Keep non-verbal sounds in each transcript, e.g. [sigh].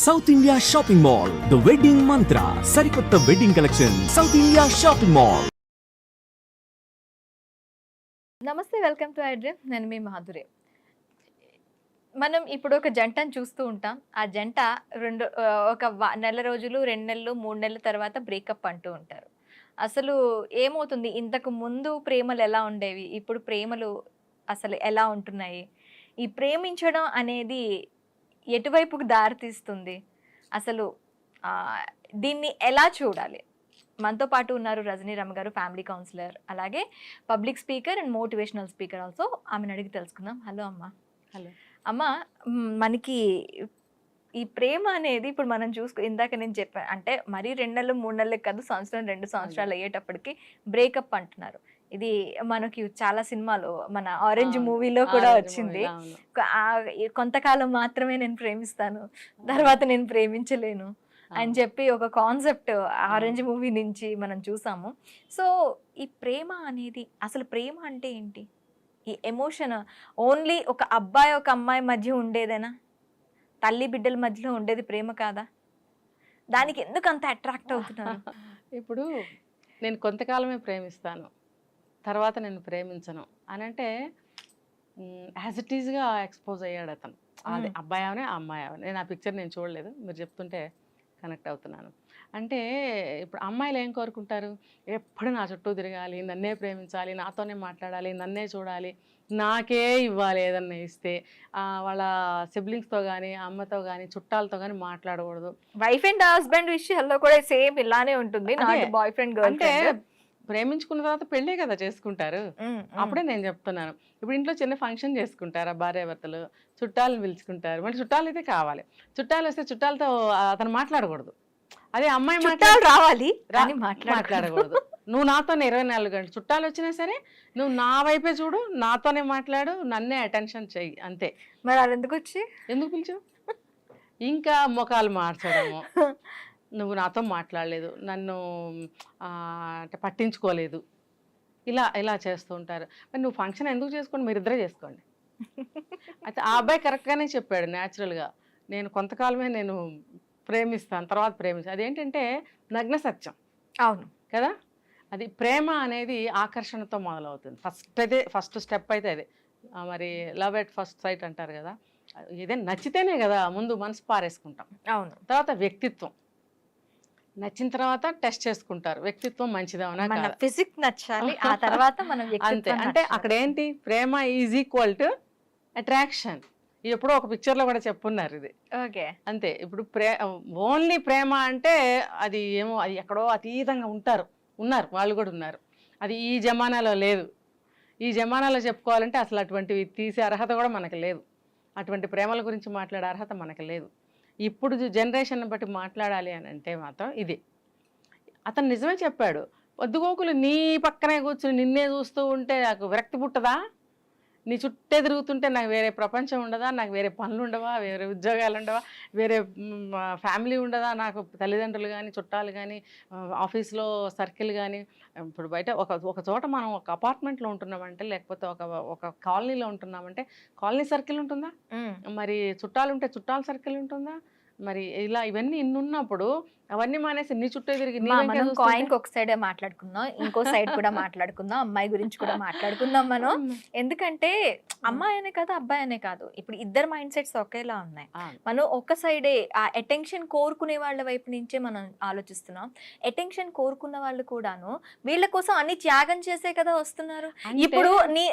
South India shopping mall the wedding Mantra సరికొత్త wedding collection South India shopping mall నమస్తే welcome to iDream నేను మీ మాధురి. మనం ఇప్పుడు ఒక జంటను చూస్తూ ఉంటాం. ఆ జంట రెండు ఒక నెల రోజులు రెండు నెలలు మూడు నెలల తర్వాత బ్రేకప్ అంటూ ఉంటారు. అసలు ఏమవుతుంది? ఇంతకు ముందు ప్రేమలు ఎలా ఉండేవి? ఇప్పుడు ప్రేమలు అసలు ఎలా ఉంటున్నాయి? ఈ ప్రేమించడం అనేది ఎటువైపుకు దారితీస్తుంది అసలు దీన్ని ఎలా చూడాలి? మనతో పాటు ఉన్నారు రజనీ రమ్మ గారు ఫ్యామిలీ కౌన్సిలర్. అలాగే public speaker and motivational speaker also ఆమెను అడిగి తెలుసుకుందాం. హలో అమ్మ. హలో. అమ్మ మనకి ఈ ప్రేమ అనేది ఇప్పుడు మనం చూసుకో ఇందాక నేను చెప్పాను అంటే మరీ రెండు నెలలు మూడు నెలలకు కాదు సంవత్సరం రెండు సంవత్సరాలు అయ్యేటప్పటికి బ్రేకప్ అంటున్నారు. ఇది మనకి చాలా సినిమాలో మన ఆరెంజ్. మూవీలో కూడా వచ్చింది. కొంతకాలం మాత్రమే నేను ప్రేమిస్తాను. తర్వాత నేను ప్రేమించలేను అని. చెప్పి ఒక కాన్సెప్ట్ ఆరెంజ్ మూవీ నుంచి మనం చూసాము. సో ఈ ప్రేమ అనేది అసలు ప్రేమ అంటే ఏంటి? ఈ ఎమోషన్ ఓన్లీ ఒక అబ్బాయి ఒక అమ్మాయి మధ్య ఉండేదేనా? తల్లి బిడ్డల మధ్యలో ఉండేది ప్రేమ కాదా? దానికి ఎందుకు అంత అట్రాక్ట్ అవుతున్నారు? [laughs] ఇప్పుడు నేను కొంతకాలమే ప్రేమిస్తాను. తర్వాత నేను ప్రేమించను. అని అంటే యాజ్ ఇట్ ఈస్గా ఎక్స్పోజ్ అయ్యాడు అతను. అది. అబ్బాయి అవనే ఆ అమ్మాయి అవనే. నేను ఆ పిక్చర్ నేను చూడలేదు. మీరు చెప్తుంటే కనెక్ట్ అవుతున్నాను. అంటే ఇప్పుడు అమ్మాయిలు ఏం కోరుకుంటారు? ఎప్పుడు నా చుట్టూ తిరగాలి నన్నే ప్రేమించాలి నాతోనే మాట్లాడాలి నన్నే చూడాలి నాకే ఇవ్వాలి ఏదన్నా ఇస్తే వాళ్ళ సిబ్లింగ్స్తో కానీ అమ్మతో కానీ చుట్టాలతో కానీ మాట్లాడకూడదు. వైఫ్ అండ్ హస్బెండ్ విషయాల్లో కూడా సేమ్ ఇలానే ఉంటుంది. బాయ్ ఫ్రెండ్ అంటే ప్రేమించుకున్న తర్వాత పెళ్ళే కదా చేసుకుంటారు. అప్పుడే నేను చెప్తున్నాను. ఇప్పుడు ఇంట్లో చిన్న ఫంక్షన్ చేసుకుంటారు భార్యాభర్తలు? చుట్టాలను పిలుచుకుంటారు. మరి చుట్టాలు అయితే కావాలి. చుట్టాలు వస్తే చుట్టాలతో అతను మాట్లాడకూడదు. అదే అమ్మాయి చుట్టాలు మాట్లాడి రావాలి రా- కానీ మాట్లాడకూడదు. మాట్లాడకూడదు. నువ్వు నాతోనే ఇరవై నాలుగు గంటలు చుట్టాలు వచ్చినా సరే నువ్వు నా వైపే చూడు నాతోనే మాట్లాడు నన్నే అటెన్షన్ చెయ్యి అంతే. మరి అది ఎందుకు వచ్చి? ఎందుకు పిలిచావు? ఇంకా ముఖాలు మార్చడము. [laughs] నువ్వు నాతో మాట్లాడలేదు నన్ను అంటే పట్టించుకోలేదు. ఇలా ఇలా చేస్తూ ఉంటారు. మరి నువ్వు ఫంక్షన్ ఎందుకు చేసుకోండి? మీరిద్దరే చేసుకోండి. అయితే ఆ అబ్బాయి కరెక్ట్గానే చెప్పాడు న్యాచురల్గా నేను కొంతకాలమే నేను ప్రేమిస్తాను తర్వాత ప్రేమిస్తాను అదేంటంటే నగ్న సత్యం. అవును. కదా? అది ప్రేమ అనేది ఆకర్షణతో మొదలవుతుంది. ఫస్ట్ అయితే ఫస్ట్ స్టెప్ అయితే అదే. మరి లవ్ ఎట్ ఫస్ట్ సైట్ అంటారు కదా? ఏదైనా నచ్చితేనే కదా ముందు మనసు పారేసుకుంటాం. అవును. తర్వాత వ్యక్తిత్వం. నచ్చిన తర్వాత టెస్ట్ చేసుకుంటారు. వ్యక్తిత్వం మంచిదేమన్నా ఫిజిక్ నచ్చాలి ఆ తర్వాత మనం అంతే. అంటే. అక్కడ ఏంటి ప్రేమ ఈజ్ ఈక్వల్ టు అట్రాక్షన్. ఎప్పుడో ఒక పిక్చర్లో కూడా చెప్పున్నారు ఇది. ఓకే. అంతే. ఇప్పుడు ప్రే ఓన్లీ ప్రేమ అంటే అది ఏమో అది ఎక్కడో అతీతంగా ఉంటారు. ఉన్నారు. వాళ్ళు కూడా ఉన్నారు. అది ఈ జమానాలో లేదు. ఈ జమానాలో చెప్పుకోవాలంటే అసలు అటువంటివి తీసే అర్హత కూడా మనకు లేదు. అటువంటి ప్రేమల గురించి మాట్లాడే అర్హత మనకు లేదు. ఇప్పుడు జనరేషన్ బట్టి మాట్లాడాలి అని అంటే మాత్రం ఇది. అతను నిజమే చెప్పాడు పొద్దుగోకులు నీ పక్కనే కూర్చుని నిన్నే చూస్తూ ఉంటే నాకు విరక్తి పుట్టదా? నీ చుట్టే తిరుగుతుంటే నాకు వేరే ప్రపంచం ఉండదా? నాకు వేరే పనులు ఉండవా? వేరే ఉద్యోగాలు ఉండవా? వేరే ఫ్యామిలీ ఉండదా? నాకు తల్లిదండ్రులు కానీ చుట్టాలు కానీ ఆఫీస్లో సర్కిల్ కానీ ఇప్పుడు బయట ఒక ఒక చోట మనం ఒక అపార్ట్మెంట్లో ఉంటున్నామంటే లేకపోతే ఒక ఒక కాలనీలో ఉంటున్నామంటే కాలనీ సర్కిల్ ఉంటుందా. మరి చుట్టాలు ఉంటే చుట్టాల సర్కిల్ ఉంటుందా? మరి ఇలా ఇవన్నీ ఇన్ని ఉన్నప్పుడు అవన్నీ మానేసి నీ చుట్టూ తిరిగి మనం కాయిన్ ఒక సైడే మాట్లాడుకుందాం ఇంకో సైడ్ కూడా [laughs] మాట్లాడుకుందాం అమ్మాయి గురించి కూడా మాట్లాడుకుందాం మనం. ఎందుకంటే అమ్మాయి అనే కాదు అబ్బాయి అనే కాదు. ఇప్పుడు ఇద్దరు మైండ్ సెట్స్ ఒకేలా ఉన్నాయి. మనం ఒక సైడే ఆ అటెన్షన్ కోరుకునే వాళ్ళ వైపు నుంచే మనం ఆలోచిస్తున్నాం. అటెన్షన్ కోరుకున్న వాళ్ళు కూడాను వీళ్ళ కోసం అన్ని త్యాగం చేసే కదా వస్తున్నారు. ఇప్పుడు నీ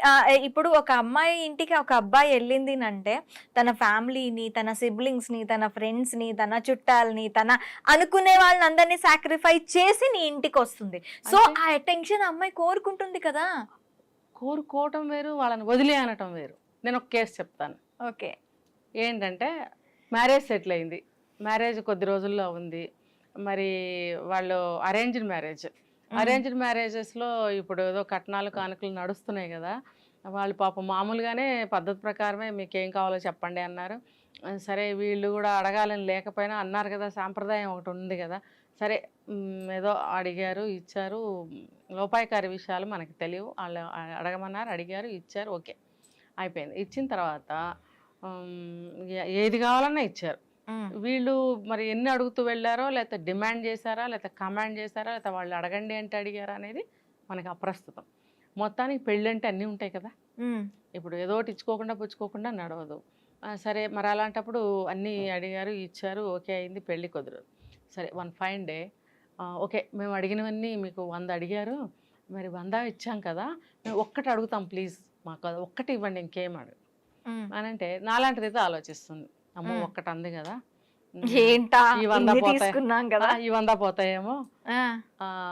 ఇప్పుడు ఒక అమ్మాయి ఇంటికి ఒక అబ్బాయి వెళ్ళింది అంటే తన ఫ్యామిలీని తన సిబ్లింగ్స్ని తన ఫ్రెండ్స్ని తన చుట్టాలని తన అనుకునే వాళ్ళని అందరినీ సాక్రిఫైస్ చేసి నీ ఇంటికి వస్తుంది సో ఆ అటెన్షన్ అమ్మాయి కోరుకుంటుంది కదా? కోరుకోవటం వేరు వాళ్ళని వదిలే అనటం వేరు. నేను ఒక కేసు చెప్తాను. ఓకే. ఏంటంటే మ్యారేజ్ సెటిల్ అయింది. మ్యారేజ్ కొద్ది రోజుల్లో ఉంది. మరి వాళ్ళు అరేంజ్డ్ మ్యారేజ్ అరేంజ్డ్ మ్యారేజెస్లో ఇప్పుడు ఏదో కట్నాలు కానుకలు నడుస్తున్నాయి కదా. వాళ్ళు పాపం మామూలుగానే పద్ధతి ప్రకారమే మీకు ఏం కావాలో చెప్పండి అన్నారు. సరే వీళ్ళు కూడా అడగాలని లేకపోయినా అన్నారు కదా సాంప్రదాయం ఒకటి ఉంది కదా. సరే ఏదో అడిగారు ఇచ్చారు. లోపాయకారి విషయాలు మనకి తెలియవు. వాళ్ళు అడగమన్నారు అడిగారు ఇచ్చారు. ఓకే అయిపోయింది. ఇచ్చిన తర్వాత ఏది కావాలన్నా ఇచ్చారు. వీళ్ళు మరి ఎన్ని అడుగుతూ వెళ్ళారో లేకపోతే డిమాండ్ చేశారా లేకపోతే కమాండ్ చేశారా లేకపోతే వాళ్ళు అడగండి అంటే అడిగారా అనేది మనకి అప్రస్తుతం. మొత్తానికి పెళ్ళి అంటే అన్నీ ఉంటాయి కదా. ఇప్పుడు ఏదో ఒకటి ఇచ్చుకోకుండా పుచ్చుకోకుండా నడవదు. సరే మరి అలాంటప్పుడు అన్నీ అడిగారు ఇచ్చారు ఓకే అయింది పెళ్ళి కుదరదు. సరే వన్ ఫైన్ డే. ఓకే మేము అడిగినవన్నీ మీకు వంద అడిగారు. మరి వంద ఇచ్చాం కదా మేము ఒక్కటి అడుగుతాం ప్లీజ్ మాకు ఒక్కటి ఇవ్వండి ఇంకేం అడుగు. అని అంటే నాలాంటిదైతే ఆలోచిస్తుంది. అమ్మో. ఒక్కటి అంది కదా. ఏంటా? ఈ వంద పోతాయి. కదా. ఈ వంద పోతాయేమో.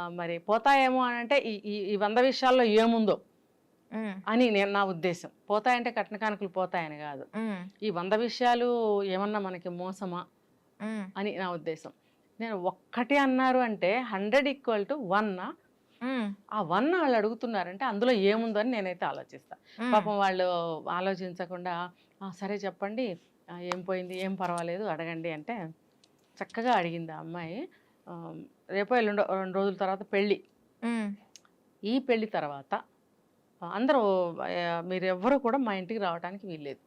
మరి పోతాయేమో అని అంటే ఈ ఈ- వంద విషయాల్లో ఏముందో అని నేను నా ఉద్దేశం. పోతాయంటే కట్న కానుకలు పోతాయని కాదు. ఈ వంద విషయాలు ఏమన్నా మనకి మోసమా? అని నా ఉద్దేశం. నేను ఒక్కటి అన్నారు అంటే హండ్రెడ్ ఈక్వల్ టు వన్ ఆ? వన్ వాళ్ళు అడుగుతున్నారంటే అందులో ఏముందో అని నేనైతే ఆలోచిస్తాను ఉమ్. పాపం వాళ్ళు ఆలోచించకుండా "ఆ, సరే చెప్పండి. ఏం పోయింది? ఏం పర్వాలేదు అడగండి అంటే చక్కగా అడిగింది ఆ అమ్మాయి. రేపో ఎల్లుండో రెండు రోజుల తర్వాత పెళ్ళి. ఈ పెళ్ళి తర్వాత అందరూ మీరు ఎవ్వరూ కూడా మా ఇంటికి రావడానికి వీల్లేదు.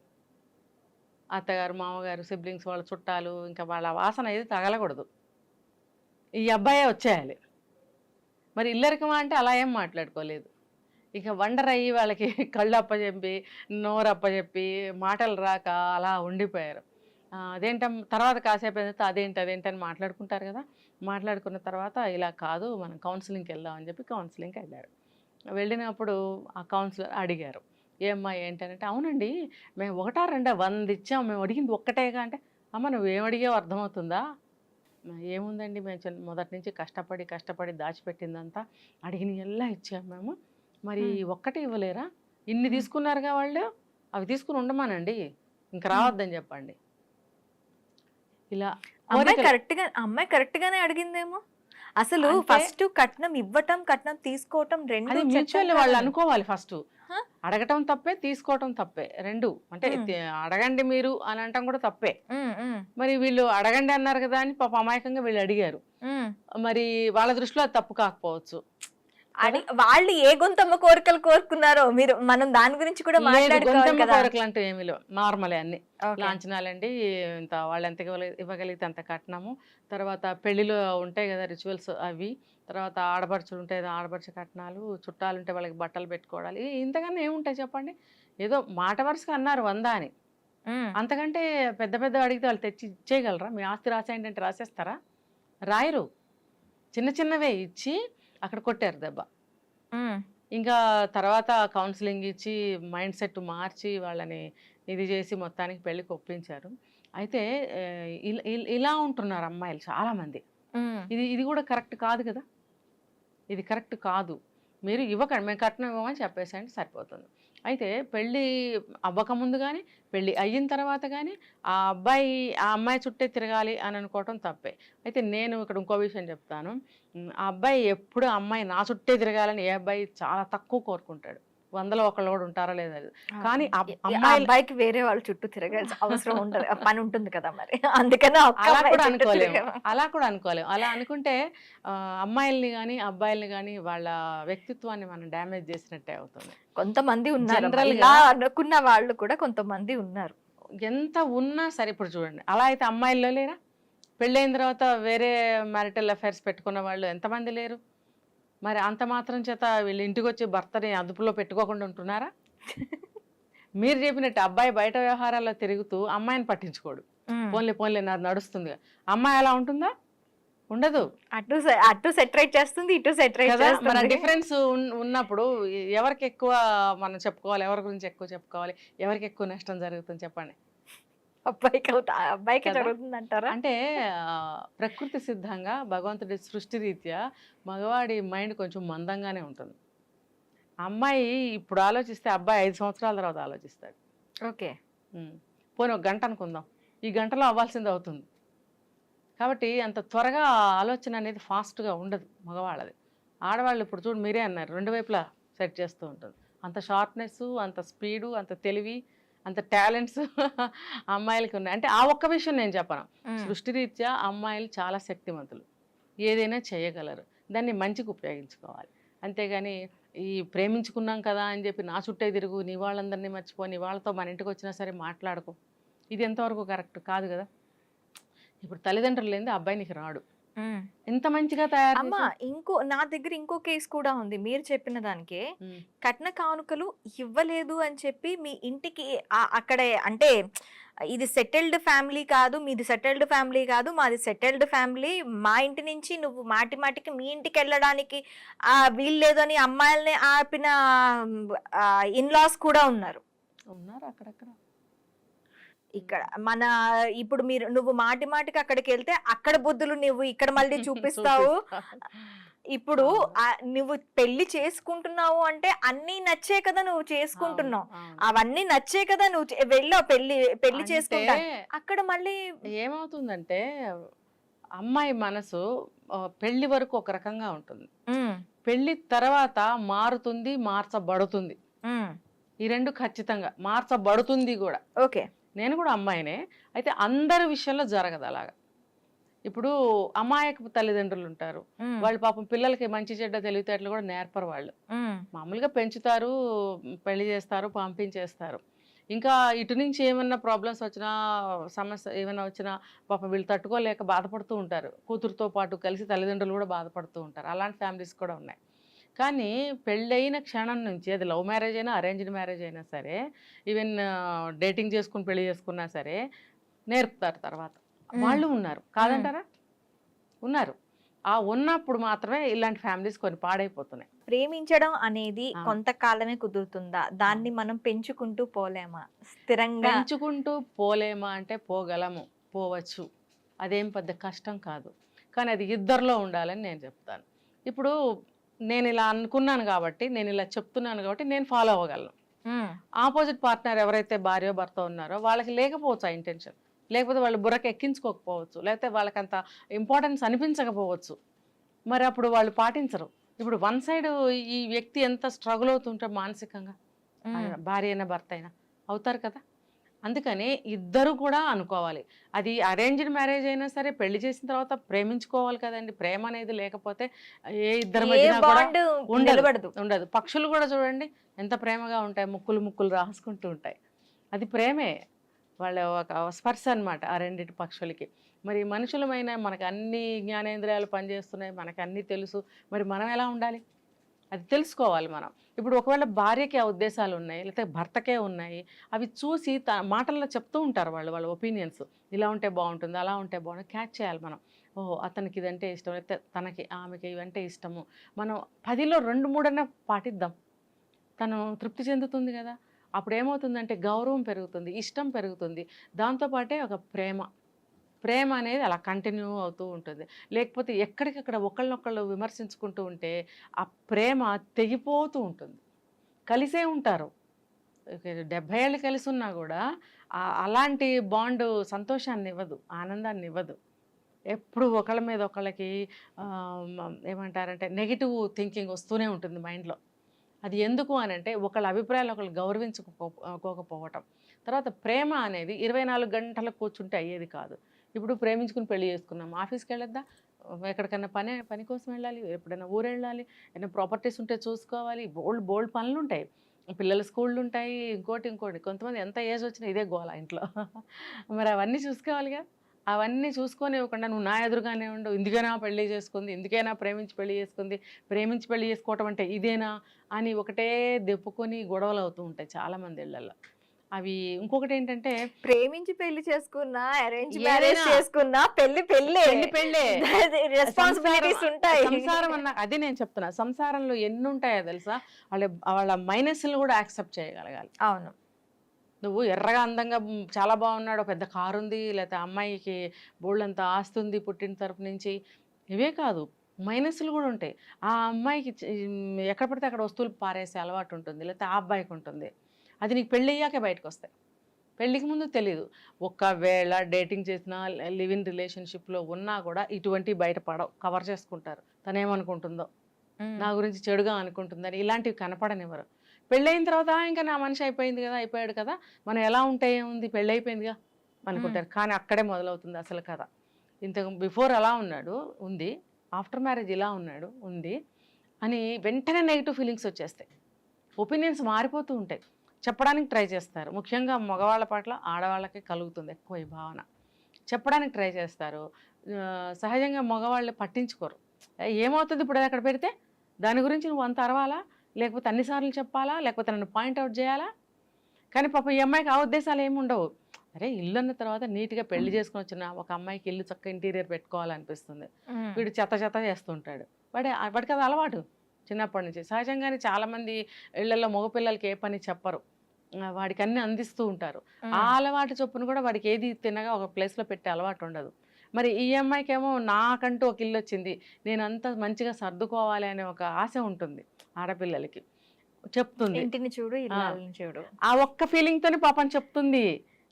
అత్తగారు మామగారు సిబ్లింగ్స్ వాళ్ళ చుట్టాలు ఇంకా వాళ్ళ వాసన ఏది తగలకూడదు. ఈ అబ్బాయే వచ్చేయాలి. మరి ఇల్లరికమా అంటే అలా ఏం మాట్లాడుకోలేదు. ఇక వండర్ అయ్యి వాళ్ళకి [laughs] కళ్ళు అప్పచెప్పి నోరు అప్పచెప్పి మాటలు రాక అలా ఉండిపోయారు. ఆ, అదేంటం తర్వాత కాసేపు ఏంటంటే అదేంటి అదేంటి అని మాట్లాడుకుంటారు కదా. మాట్లాడుకున్న తర్వాత ఇలా కాదు మనం కౌన్సిలింగ్కి వెళ్దాం అని చెప్పి కౌన్సిలింగ్కి వెళ్ళారు. వెళ్ళినప్పుడు ఆ కౌన్సిలర్ అడిగారు ఏమ్మా ఏంటంటే అవునండి మేము ఒకటా రెండా వంద ఇచ్చాం మేము అడిగింది ఒక్కటేగా అంటే అమ్మ నువ్వేం అడిగావు అర్థమవుతుందా? "మా ఏముందండి మేము మొదటి నుంచి కష్టపడి కష్టపడి దాచిపెట్టిందంతా అడిగిన ఎలా ఇచ్చాం మేము. మరి. ఒక్కటి ఇవ్వలేరా? ఇన్ని తీసుకున్నారుగా వాళ్ళు? అవి తీసుకుని ఉండమానండి ఇంక రావద్దని చెప్పండి. ఇలా అమ్మాయి కోరికలు- కరెక్ట్గా అమ్మాయి కరెక్ట్ గానే అడిగిందేమో? అసలు అంటే- ఫస్ట్ కట్నం ఇవ్వటం కట్నం తీసుకోవటం రెండు మ్యూచువల్ వాళ్ళు. అనుకోవాలి ఫస్ట్? అడగటం తప్పే తీసుకోవటం తప్పే రెండు. అంటే అడగండి మీరు అని అనటం కూడా తప్పే. మరి వీళ్ళు అడగండి అన్నారు కదా అని పాప అమాయకంగా వీళ్ళు అడిగారు. మరి వాళ్ళ దృష్టిలో అది తప్పు కాకపోవచ్చు. వాళ్ళు ఏ గొంతమ్మ కోరికలు కోరుకున్నారో మీరు మనం దాని గురించి కూడా మాట్లాడుకోవాలి కోరికలు అంటే ఏమి లేవు. నార్మలే అన్ని. లాంఛనాలండి ఇంత వాళ్ళు ఎంత ఇవ్వగలి- ఇవ్వగలిగితే అంత కట్నము. తర్వాత పెళ్ళిలో ఉంటాయి కదా రిచువల్స్ అవి. తర్వాత ఆడపడుచులు ఉంటాయి ఆడపడుచు కట్నాలు చుట్టాలు ఉంటే వాళ్ళకి బట్టలు పెట్టుకోవడాలు. ఇ- ఇంతకన్నా ఏముంటాయి చెప్పండి? ఏదో మాట వరుసగా అన్నారు వంద అని. అంతకంటే పెద్ద పెద్ద అడిగితే వాళ్ళు తెచ్చి ఇచ్చేయగలరా? మీ ఆస్తి రాసేయండి అంటే రాసేస్తారా? రాయరు. చిన్న చిన్నవే ఇచ్చి అక్కడ కొట్టారు దెబ్బ. ఇంకా తర్వాత కౌన్సిలింగ్ ఇచ్చి మైండ్ సెట్ మార్చి వాళ్ళని ఇది చేసి మొత్తానికి పెళ్ళికి ఒప్పించారు. అయితే ఇల- ఉంటున్నారు అమ్మాయిలు చాలామంది. ఇది ఇది కూడా కరెక్ట్ కాదు కదా? ఇది కరెక్ట్ కాదు. మీరు ఇవ్వకండి మేము కట్నం ఇవ్వమని చెప్పేసండి సరిపోతుంది. అయితే పెళ్ళి అవ్వకముందు కానీ పెళ్ళి అయిన తర్వాత కానీ ఆ అబ్బాయి ఆ అమ్మాయి చుట్టే తిరగాలి అని అనుకోవటం తప్పే. అయితే నేను ఇక్కడ ఇంకో విషయం చెప్తాను. ఆ అబ్బాయి ఎప్పుడు ఆ అమ్మాయి నా చుట్టే తిరగాలని ఏ అబ్బాయి చాలా తక్కువ కోరుకుంటాడు. వందలో ఒకళ్ళు కూడా ఉంటారో లేదో. కానీ అబ్బాయికి వేరే వాళ్ళ చుట్టూ తిరగాల్సిన అవసరం ఉండదు పని ఉంటుంది కదా మరి. అందుకనే అలా కూడా అనుకోలేము. అలా కూడా అనుకోలేము. అలా అనుకుంటే అమ్మాయిల్ని కానీ అబ్బాయిల్ని కానీ వాళ్ళ వ్యక్తిత్వాన్ని మనం డ్యామేజ్ చేసినట్టే అవుతుంది. కొంతమంది ఉన్నారు అనుకున్న వాళ్ళు కూడా కొంతమంది ఉన్నారు. ఎంత ఉన్నా సరే ఇప్పుడు చూడండి. అలా అయితే అమ్మాయిల్లో లేరా? పెళ్ళైన తర్వాత వేరే మ్యారిటల్ అఫైర్స్ పెట్టుకున్న వాళ్ళు ఎంతమంది లేరు? మరి అంత మాత్రం చేత వీళ్ళు ఇంటికి వచ్చి భర్తని అదుపులో పెట్టుకోకుండా ఉంటున్నారా? మీరు చెప్పినట్టు అబ్బాయి బయట వ్యవహారాల్లో తిరుగుతూ అమ్మాయిని పట్టించుకోడు. పోన్లే పోన్లే నాది నడుస్తుంది. అమ్మాయి అలా ఉంటుందా? ఉండదు. అటు అటు సెటరేట్ చేస్తుంది ఇటు సెటరేట్ చేస్తుంది. డిఫరెన్స్ ఉన్నప్పుడు ఎవరికి ఎక్కువ మనం చెప్పుకోవాలి ఎవరి గురించి ఎక్కువ చెప్పుకోవాలి ఎవరికి ఎక్కువ నష్టం జరుగుతుంది చెప్పండి. అబ్బాయికి అబ్బాయికి? జరుగుతుంది అంటారా అంటే ప్రకృతి సిద్ధంగా భగవంతుడి సృష్టి రీత్యా మగవాడి మైండ్ కొంచెం మందంగానే ఉంటుంది. అమ్మాయి ఇప్పుడు ఆలోచిస్తే అబ్బాయి ఐదు సంవత్సరాల తర్వాత ఆలోచిస్తాడు. ఓకే. పోనీ ఒక గంట అనుకుందాం. ఈ గంటలో అవ్వాల్సింది అవుతుంది. కాబట్టి అంత త్వరగా ఆలోచన అనేది ఫాస్ట్గా ఉండదు మగవాళ్ళది. ఆడవాళ్ళు ఇప్పుడు చూడు మీరే అన్నారు రెండు వైపులా సెట్ చేస్తూ ఉంటుంది అంత షార్ప్నెస్ అంత స్పీడు అంత తెలివి అంత టాలెంట్స్ [laughs] అమ్మాయిలకి ఉన్నాయి. అంటే ఆ ఒక్క విషయం నేను చెప్పను. సృష్టిరీత్యా అమ్మాయిలు చాలా శక్తివంతులు ఏదైనా చేయగలరు. దాన్ని మంచికి ఉపయోగించుకోవాలి. అంతేగాని ఈ ప్రేమించుకున్నాం కదా అని చెప్పి నా చుట్టే తిరుగు నీ వాళ్ళందరినీ మర్చిపో నీ వాళ్ళతో మన ఇంటికి వచ్చినా సరే మాట్లాడకు. ఇది ఎంతవరకు కరెక్ట్? కాదు కదా. ఇప్పుడు తల్లిదండ్రులు లేని అబ్బాయి నీకు రాడు. ఎంత మంచిగా తయారు అమ్మా. ఇంకో నా దగ్గర ఇంకో కేసు కూడా ఉంది. మీరు చెప్పిన దానికే. కట్న కానుకలు ఇవ్వలేదు అని చెప్పి మీ ఇంటికి అక్కడే అంటే ఇది సెటిల్డ్ ఫ్యామిలీ కాదు మీది సెటిల్డ్ ఫ్యామిలీ కాదు మాది సెటిల్డ్ ఫ్యామిలీ. మా ఇంటి నుంచి నువ్వు మాటి మాటికి మీ ఇంటికి వెళ్ళడానికి ఆ వీలు లేదని అమ్మాయిల్ని ఆపిన ఇన్లాస్ కూడా ఉన్నారు. ఉన్నారు అక్కడక్కడ. ఇక్కడ మన ఇప్పుడు మీరు నువ్వు మాటి మాటికి అక్కడికి వెళ్తే అక్కడ బుద్ధులు నువ్వు ఇక్కడ మళ్ళీ [laughs] చూపిస్తావు. ఇప్పుడు నువ్వు పెళ్ళి చేసుకుంటున్నావు అంటే అన్ని నచ్చే కదా నువ్వు చేసుకుంటున్నావు. అవును, అవును. అవన్నీ నచ్చే కదా నువ్వు వెళ్ళావు పెళ్ళి పెళ్ళి చేసుకుంటా అక్కడ మళ్ళీ ఏమవుతుందంటే అమ్మాయి మనసు పెళ్ళి వరకు ఒక రకంగా ఉంటుంది. పెళ్ళి తర్వాత మారుతుంది మార్చబడుతుంది. ఈ రెండు ఖచ్చితంగా మార్చబడుతుంది కూడా. ఓకే. నేను కూడా అమ్మాయినే. అయితే అందరి విషయంలో జరగదు అలాగా. ఇప్పుడు అమాయకపు తల్లిదండ్రులు ఉంటారు. వాళ్ళు పాపం పిల్లలకి మంచి చెడ్డ తెలివితేటలు కూడా నేర్పరు వాళ్ళు. మామూలుగా పెంచుతారు పెళ్ళి చేస్తారు పంపించేస్తారు. ఇంకా ఇటు నుంచి ఏమన్నా ప్రాబ్లమ్స్ వచ్చినా సమస్య ఏమైనా వచ్చినా పాపం వీళ్ళు తట్టుకోలేక బాధపడుతూ ఉంటారు. కూతురుతో పాటు కలిసి తల్లిదండ్రులు కూడా బాధపడుతూ ఉంటారు. అలాంటి ఫ్యామిలీస్ కూడా ఉన్నాయి. కానీ పెళ్ళైన క్షణం నుంచి అది లవ్ మ్యారేజ్ అయినా అరేంజ్డ్ మ్యారేజ్ అయినా సరే ఈవెన్ డేటింగ్ చేసుకుని పెళ్ళి చేసుకున్నా సరే నేర్పుతారు తర్వాత. వాళ్ళు ఉన్నారు. కాదంటారా? ఉన్నారు. ఆ ఉన్నప్పుడు మాత్రమే ఇలాంటి ఫ్యామిలీస్ కొన్ని పాడైపోతున్నాయి. ప్రేమించడం అనేది. కొంతకాలమే కుదురుతుందా? దాన్ని మనం పెంచుకుంటూ పోలేమా? స్థిరంగా పెంచుకుంటూ పోలేమా అంటే పోగలము పోవచ్చు. అదేం పెద్ద కష్టం కాదు. కానీ అది ఇద్దరిలో ఉండాలని నేను చెప్తాను. ఇప్పుడు నేను ఇలా అనుకున్నాను కాబట్టి నేను ఇలా చెప్తున్నాను కాబట్టి నేను ఫాలో అవ్వగలను. ఆపోజిట్ పార్ట్నర్ ఎవరైతే భార్య భర్త ఉన్నారో వాళ్ళకి లేకపోవచ్చు ఆ ఇంటెన్షన్ లేకపోతే వాళ్ళు బుర్రకి ఎక్కించుకోకపోవచ్చు. లేకపోతే వాళ్ళకి అంత ఇంపార్టెన్స్ అనిపించకపోవచ్చు. మరి అప్పుడు వాళ్ళు పాటించరు. ఇప్పుడు వన్ సైడ్ ఈ వ్యక్తి ఎంత స్ట్రగుల్ అవుతుంటారు మానసికంగా. భార్య అయినా భర్త అయినా అవుతారు కదా? అందుకని ఇద్దరు కూడా అనుకోవాలి. అది అరేంజ్డ్ మ్యారేజ్ అయినా సరే పెళ్ళి చేసిన తర్వాత ప్రేమించుకోవాలి కదండి. ప్రేమ అనేది లేకపోతే ఏ ఇద్దరి ఉండదు. ఉండదు. పక్షులు కూడా చూడండి ఎంత ప్రేమగా ఉంటాయి. ముక్కులు ముక్కులు రాసుకుంటూ ఉంటాయి. అది ప్రేమే. వాళ్ళ ఒక స్పర్శ అనమాట ఆ రెండింటి పక్షులకి. మరి మనుషులమైన మనకు అన్ని జ్ఞానేంద్రియాలు పనిచేస్తున్నాయి. మనకు అన్నీ తెలుసు. మరి మనం ఎలా ఉండాలి? అది తెలుసుకోవాలి మనం. ఇప్పుడు ఒకవేళ భార్యకి ఆ ఉద్దేశాలు ఉన్నాయి లేకపోతే భర్తకే ఉన్నాయి అవి చూసి త మాటల్లో చెప్తూ ఉంటారు వాళ్ళు వాళ్ళ ఒపీనియన్స్ ఇలా ఉంటే బాగుంటుంది అలా ఉంటే బాగుంటుంది క్యాచ్ చేయాలి మనం. ఓహో అతనికి ఇదంటే ఇష్టం లేకపోతే తనకి ఆమెకి ఇవంటే ఇష్టము. మనం పదిలో రెండు మూడన్నా పాటిద్దాం. తను తృప్తి చెందుతుంది కదా. అప్పుడు ఏమవుతుందంటే గౌరవం పెరుగుతుంది ఇష్టం పెరుగుతుంది. దాంతోపాటే ఒక ప్రేమ. ప్రేమ అనేది అలా కంటిన్యూ అవుతూ ఉంటుంది. లేకపోతే ఎక్కడికక్కడ ఒకళ్ళనొకళ్ళు విమర్శించుకుంటూ ఉంటే ఆ ప్రేమ తెగిపోతూ ఉంటుంది. కలిసే ఉంటారు. డెబ్భై ఏళ్ళు కలిసి ఉన్నా కూడా అలాంటి బాండ్ సంతోషాన్ని ఇవ్వదు ఆనందాన్ని ఇవ్వదు. ఎప్పుడు ఒకళ్ళ మీద ఒకళ్ళకి ఏమంటారంటే నెగిటివ్ థింకింగ్ వస్తూనే ఉంటుంది మైండ్లో. అది ఎందుకు అని అంటే ఒకళ్ళ అభిప్రాయాలు ఒకళ్ళు గౌరవించుకోకపోవటం తర్వాత ప్రేమ అనేది ఇరవై నాలుగు గంటలు కూర్చుంటే అయ్యేది కాదు. ఇప్పుడు ప్రేమించుకుని పెళ్ళి చేసుకున్నాం. ఆఫీస్కి వెళ్ళొద్దా ఎక్కడికైనా పని పని కోసం వెళ్ళాలి ఎప్పుడైనా ఊరు వెళ్ళాలి ఏదైనా ప్రాపర్టీస్ ఉంటే చూసుకోవాలి బోల్డ్ బోల్డ్ పనులు ఉంటాయి పిల్లల స్కూళ్ళు ఉంటాయి ఇంకోటి ఇంకోటి. కొంతమంది ఎంత ఏజ్ వచ్చినా ఇదే గోల ఇంట్లో. మరి అవన్నీ చూసుకోవాలిగా? అవన్నీ చూసుకొని ఇవ్వకుండా నువ్వు నా ఎదురుగానే ఉండవు ఇందుకైనా పెళ్ళి చేసుకుంది ఎందుకైనా ప్రేమించి పెళ్ళి చేసుకుంది ప్రేమించి పెళ్ళి చేసుకోవటం అంటే ఇదేనా? అని ఒకటే దెప్పుకొని గొడవలు అవుతూ ఉంటాయి చాలామంది ఇళ్ళలో అవి ఇంకొకటి ఏంటంటే ప్రేమించి పెళ్ళి చేసుకున్నా అరేంజ్. మ్యారేజ్ చేసుకున్నా పెళ్ళి పెళ్ళే. పెళ్ళి పెళ్ళే. రెస్పాన్సిబిలిటీస్ ఉంటాయి. సంసారం అన్న అదే నేను చెప్తున్నా. సంసారంలో ఎన్ని ఉంటాయో తెలుసా? వాళ్ళ వాళ్ళ మైనస్లు కూడా యాక్సెప్ట్ చేయగలగాలి. అవును. నువ్వు ఎర్రగా అందంగా చాలా బాగున్నాడు పెద్ద కారు ఉంది లేకపోతే అమ్మాయికి బోళ్ళంత ఆస్తి ఉంది పుట్టిన తరపు నుంచి. ఇవే కాదు మైనస్లు కూడా ఉంటాయి. ఆ అమ్మాయికి ఎక్కడ పడితే అక్కడ వస్తువులు పారేసే అలవాటు ఉంటుంది లేకపోతే ఆ అబ్బాయికి ఉంటుంది. అది నీకు పెళ్ళి అయ్యాకే బయటకు వస్తాయి పెళ్ళికి ముందు తెలియదు ఒకవేళ డేటింగ్ చేసినా లివ్ ఇన్ రిలేషన్షిప్లో ఉన్నా కూడా ఇటువంటి బయటపడవు కవర్ చేసుకుంటారు. తనేమనుకుంటుందో? నా గురించి చెడుగా అనుకుంటుందని ఇలాంటివి కనపడనివ్వరు. పెళ్ళైన తర్వాత "ఆ, ఇంకా నా మనిషి అయిపోయింది కదా అయిపోయాడు కదా మనం ఎలా ఉంటే ఏముంది? పెళ్ళి అయిపోయిందిగా అనుకుంటారు కానీ అక్కడే మొదలవుతుంది అసలు కథ. ఇంతకు బిఫోర్ అలా ఉన్నాడు ఉంది. ఆఫ్టర్ మ్యారేజ్ ఇలా ఉన్నాడు ఉంది. అని వెంటనే నెగిటివ్ ఫీలింగ్స్ వచ్చేస్తాయి. ఒపీనియన్స్ మారిపోతూ ఉంటాయి. చెప్పడానికి ట్రై చేస్తారు. ముఖ్యంగా మగవాళ్ళ పట్ల ఆడవాళ్ళకి కలుగుతుంది ఎక్కువ ఈ భావన. చెప్పడానికి ట్రై చేస్తారు. సహజంగా మగవాళ్ళు పట్టించుకోరు. ఏమవుతుంది ఇప్పుడు అక్కడ పెడితే? దాని గురించి నువ్వు అంత అరవాలా? లేకపోతే అన్నిసార్లు చెప్పాలా? లేకపోతే నన్ను పాయింట్అవుట్ చేయాలా? కానీ పాప ఈ అమ్మాయికి ఆ ఉద్దేశాలు ఏమి ఉండవు. అరే ఇల్లు అన్న తర్వాత నీట్గా పెళ్ళి చేసుకుని వచ్చిన ఒక అమ్మాయికి ఇల్లు చక్క ఇంటీరియర్ పెట్టుకోవాలనిపిస్తుంది. వీడు చెత్త చెత్త చేస్తుంటాడు. వాడి వాడికి అది అలవాటు చిన్నప్పటి నుంచి. సహజంగానే చాలామంది ఇళ్ళలో మగపిల్లలకి ఏ పని చెప్పరు. వాడికి అన్ని అందిస్తూ ఉంటారు. ఆ అలవాటు చొప్పున కూడా వాడికి ఏది తినగా ఒక ప్లేస్లో పెట్టే అలవాటు ఉండదు. మరి ఈ అమ్మాయికి ఏమో నాకంటూ ఒక ఇల్లు వచ్చింది. నేను అంత మంచిగా సర్దుకోవాలి అనే ఒక ఆశ ఉంటుంది ఆడపిల్లలకి. చెప్తుంది. ఇంటిని చూడు చూడు. ఆ ఒక్క ఫీలింగ్తోనే పాపం చెప్తుంది.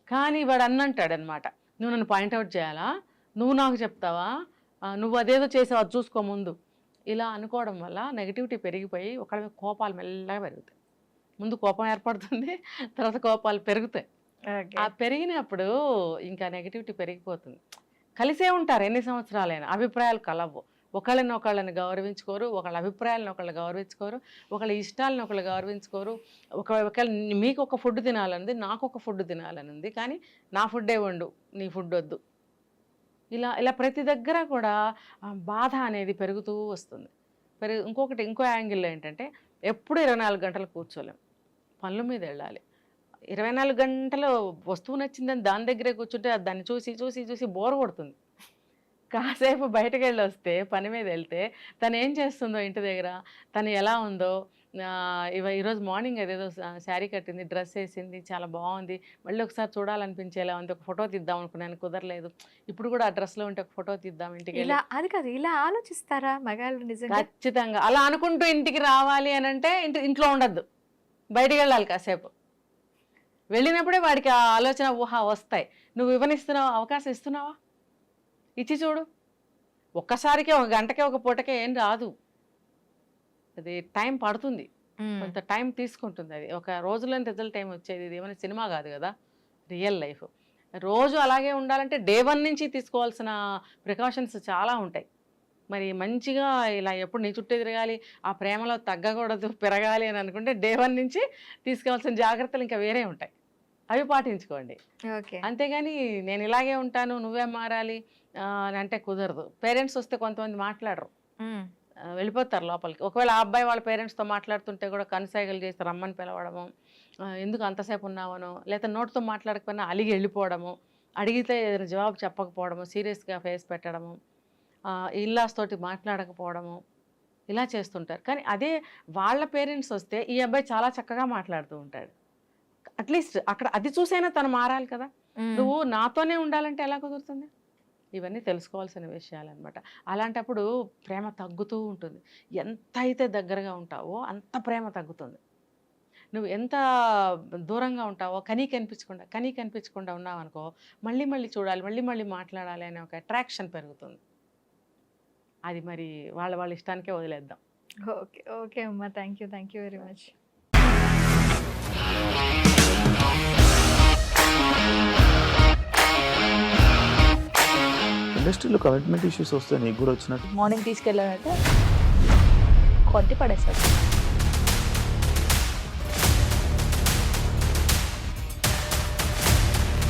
కానీ వాడు అన్నంటాడు అనమాట నువ్వు నన్ను పాయింట్అవుట్ చేయాలా? నువ్వు నాకు చెప్తావా? నువ్వు అదేదో చేసావు అది చూసుకో ముందు. ఇలా అనుకోవడం వల్ల నెగిటివిటీ పెరిగిపోయి ఒకళ్ళ కోపాలు మెల్లగా పెరుగుతాయి. ముందు కోపం ఏర్పడుతుంది తర్వాత కోపాలు పెరుగుతాయి. ఆ పెరిగినప్పుడు ఇంకా నెగిటివిటీ పెరిగిపోతుంది. కలిసే ఉంటారు ఎన్ని సంవత్సరాలైనా అభిప్రాయాలు కలవు. ఒకళ్ళని ఒకళ్ళని గౌరవించుకోరు ఒకళ్ళ అభిప్రాయాలను ఒకళ్ళు గౌరవించుకోరు ఒకళ్ళ ఇష్టాలను ఒకళ్ళు గౌరవించుకోరు. ఒక ఒకవేళ మీకు ఒక ఫుడ్ తినాలనుంది నాకు ఒక ఫుడ్ తినాలని ఉంది కానీ నా ఫుడ్డే వండు నీ ఫుడ్ వద్దు. ఇలా ఇలా ప్రతి దగ్గర కూడా బాధ అనేది పెరుగుతూ వస్తుంది. పెరుగు ఇంకొకటి ఇంకో యాంగిల్లో ఏంటంటే ఎప్పుడు ఇరవై నాలుగు గంటలు కూర్చోలేం. పనుల మీద వెళ్ళాలి. ఇరవై నాలుగు గంటలు వస్తువు నచ్చిందని దాని దగ్గరే కూర్చుంటే దాన్ని చూసి చూసి చూసి బోర్ కొడుతుంది. కాసేపు బయటకు వెళ్ళి వస్తే పని మీద వెళ్తే తను ఏం చేస్తుందో ఇంటి దగ్గర తను ఎలా ఉందో ఇవ ఈరోజు మార్నింగ్ అదేదో శారీ కట్టింది డ్రెస్ వేసింది చాలా బాగుంది. మళ్ళీ ఒకసారి చూడాలనిపించేలా ఉంది ఒక ఫోటో తీద్దాం అనుకున్నాను కుదరలేదు. ఇప్పుడు కూడా ఆ డ్రెస్లో ఉంటే ఒక ఫోటో తీద్దాం ఇంటికి ఇలా అది కాదు ఇలా ఆలోచిస్తారా మగాళ్ళు నిజంగా? ఖచ్చితంగా. అలా అనుకుంటూ ఇంటికి రావాలి అని అంటే ఇంటి ఇంట్లో ఉండద్దు. బయటికి వెళ్ళాలి కాసేపు. వెళ్ళినప్పుడే వాడికి ఆ ఆలోచన ఊహ వస్తాయి. నువ్వు ఇవ్వనిస్తున్నావా అవకాశం ఇస్తున్నావా? ఇచ్చి చూడు. ఒక్కసారికే ఒక గంటకే ఒక పూటకే ఏం రాదు. అది టైం పడుతుంది. కొంత టైం తీసుకుంటుంది అది. ఒక రోజులో రిజల్ట్ టైం వచ్చేది? ఇది ఏమైనా సినిమా కాదు కదా. Real life. రోజు అలాగే ఉండాలంటే డే వన్ నుంచి తీసుకోవాల్సిన ప్రికాషన్స్ చాలా ఉంటాయి. మరి మంచిగా ఇలా ఎప్పుడు నీ చుట్టూ తిరగాలి ఆ ప్రేమలో తగ్గకూడదు పెరగాలి అని అనుకుంటే డే వన్ నుంచి తీసుకోవాల్సిన జాగ్రత్తలు ఇంకా వేరే ఉంటాయి. అవి పాటించుకోండి. ఓకే. అంతేగాని నేను ఇలాగే ఉంటాను నువ్వే మారాలి అంటే కుదరదు. పేరెంట్స్ వస్తే కొంతమంది మాట్లాడరు. వెళ్ళిపోతారు లోపలికి. ఒకవేళ ఆ అబ్బాయి వాళ్ళ పేరెంట్స్తో మాట్లాడుతుంటే కూడా కనసాగలు చేసి రమ్మని పిలవడము ఎందుకు అంతసేపు ఉన్నావనో లేదా నోటితో మాట్లాడకపోయినా అలిగి వెళ్ళిపోవడము అడిగితే ఏదైనా జవాబు చెప్పకపోవడము సీరియస్గా ఫేస్ పెట్టడము ఇల్లాస్ తోటి మాట్లాడకపోవడము ఇలా చేస్తుంటారు. కానీ అదే వాళ్ళ పేరెంట్స్ వస్తే ఈ అబ్బాయి చాలా చక్కగా మాట్లాడుతూ ఉంటాడు. అట్లీస్ట్ అక్కడ అది చూసైనా తను మారాలి కదా. నువ్వు నాతోనే ఉండాలంటే ఎలా కుదురుతుంది? ఇవన్నీ తెలుసుకోవాల్సిన విషయాలు అనమాట అలాంటప్పుడు ప్రేమ తగ్గుతూ ఉంటుంది. ఎంత అయితే దగ్గరగా ఉంటావో అంత ప్రేమ తగ్గుతుంది. నువ్వు ఎంత దూరంగా ఉంటావో కనీ కనిపించకుండా కనీ కనిపించకుండా ఉన్నావు అనుకో మళ్ళీ మళ్ళీ చూడాలి మళ్ళీ మళ్ళీ మాట్లాడాలి అనే ఒక అట్రాక్షన్ పెరుగుతుంది. అది మరి వాళ్ళ వాళ్ళ ఇష్టానికే వదిలేద్దాం. ఓకే ఓకే అమ్మా. Thank you thank you very much ఇండస్ట్రీలో కమిట్మెంట్ ఇష్యూస్ వస్తే నీకు కూడా వచ్చినట్టు? మార్నింగ్ తీసుకెళ్ళాడంటే కొట్టి పడేస్తాడు